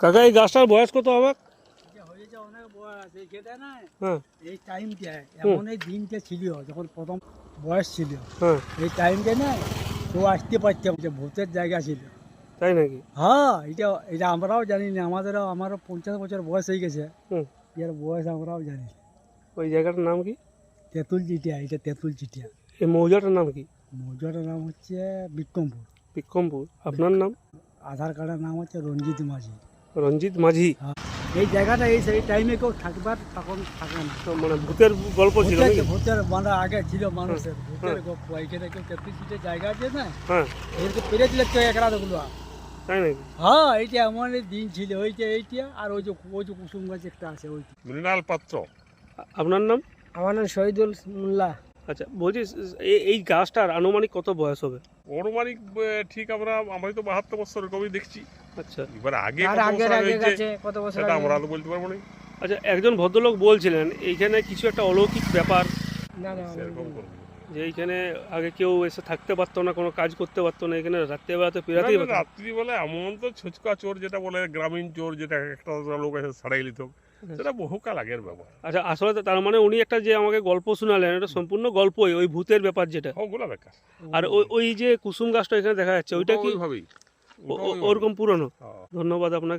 কাকা এই গাছটার বয়স কত হবে? এই হ্যাঁ। টাইমটা এমন এই দিনটা ছিল যখন প্রথম বয়স ছিল। হ্যাঁ। এই টাইমটা না কেউ আসতে পারছে না, যে ভূতের জায়গা ছিল। তাই নাকি? হ্যাঁ এটা এটা আমরাও জানি না আমাদেরও আমারও পঞ্চাশ বছর বয়স হয়ে গেছে। এর বয়স আমরাও জানি। ওই জায়গাটার নাম কি? তেঁতুল চিটিয়া এটা তেঁতুল চিটিয়া। এই মৌজাটার নাম কি? মৌজাটার নাম হচ্ছে বিক্রমপুর। বিক্রমপুর। আপনার নাম? আধার কার্ডের নাম হচ্ছে রঞ্জিত মাঝি। রঞ্জিত মাঝি। হ্যাঁ এই জায়গাটা এই সেই টাইমে কেউ থাকবার তখন থাকে না। তো মানে ভূতের গল্প ছিল ভূতের নাকি? ভূতের মানে আগে ছিল মানুষের ভূতের গল্প। এখানে কেউ চিটিয়া জায়গা আছে না? হ্যাঁ। এদেরকে পেরে দিলে কেউ একরা দেখল। তাই নাকি? হ্যাঁ এইটা এমন দিন ছিল ওইটা এইটা আর ওই যে ওই যে কুসুম গাছ একটা আছে ওইটা। মৃণাল পাত্র। আপনার নাম? আমার নাম শহীদুল মোল্লা। আচ্ছা বলছি এই- এই গাছটার আনুমানিক কত বয়স হবে? আহ, ঠিক আমরা আমরা তো বাহাত্তর বছর কবি দেখছি। আচ্ছা। এবার আগে আর কত আগে হয়েছে কত বছর সেটা আমরা তো বলতে পারব না। আচ্ছা একজন ভদ্রলোক বলছিলেন এইখানে কিছু একটা অলৌকিক ব্যাপার। না না সেরকম যে এইখানে আগে কেউ এসে থাকতে পারতো না কোনো কাজ করতে পারতো না এখানে রাত্রে বেলাতে পেরাতেই পারতো না। এমন তো ছুচকা চোর যেটা বলে গ্রামীণ চোর যেটা একটা লোক এসে ছাড়াই নিত সেটা বহুকাল আগের ব্যাপার। আচ্ছা আসলে তার মানে উনি একটা যে আমাকে গল্প শোনালেন এটা সম্পূর্ণ গল্পই ওই ভূতের ব্যাপার যেটা। ওগুলা বেকার। আর ওই ওই যে কুসুম গাছটা এখানে দেখা যাচ্ছে ওইটা কি ও- ওরকম পুরনো। হ্যাঁ। ধন্যবাদ আপনাকে।